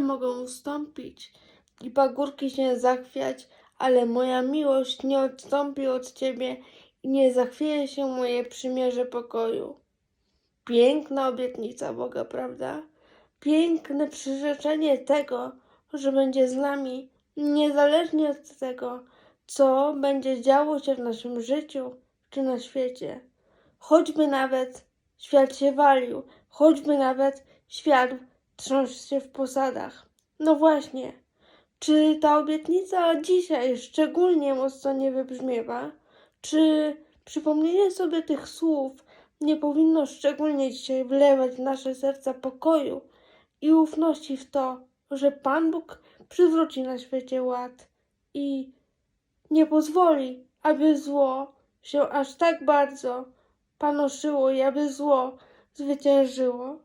mogą ustąpić i pagórki się zachwiać, ale moja miłość nie odstąpi od ciebie i nie zachwieje się moje przymierze pokoju. Piękna obietnica Boga, prawda? Piękne przyrzeczenie tego, że będzie z nami niezależnie od tego, co będzie działo się w naszym życiu czy na świecie. Choćby nawet świat się walił, choćby nawet świat trząsł się w posadach. No właśnie, czy ta obietnica dzisiaj szczególnie mocno nie wybrzmiewa? Czy przypomnienie sobie tych słów nie powinno szczególnie dzisiaj wlewać w nasze serca pokoju i ufności w to, że Pan Bóg przywróci na świecie ład i nie pozwoli, aby zło się aż tak bardzo panoszyło i aby zło zwyciężyło?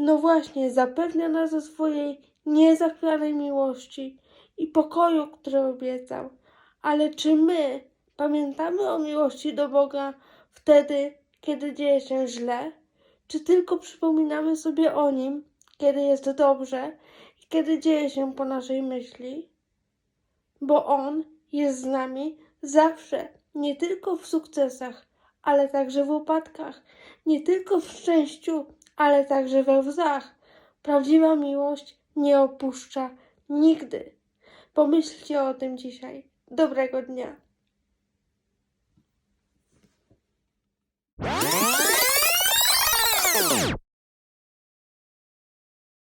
No właśnie, zapewnia nas o swojej niezachwianej miłości i pokoju, który obiecał. Ale czy my pamiętamy o miłości do Boga wtedy, kiedy dzieje się źle? Czy tylko przypominamy sobie o nim, kiedy jest dobrze i kiedy dzieje się po naszej myśli? Bo On jest z nami zawsze, nie tylko w sukcesach, ale także w upadkach, nie tylko w szczęściu, ale także we łzach. Prawdziwa miłość nie opuszcza nigdy. Pomyślcie o tym dzisiaj. Dobrego dnia.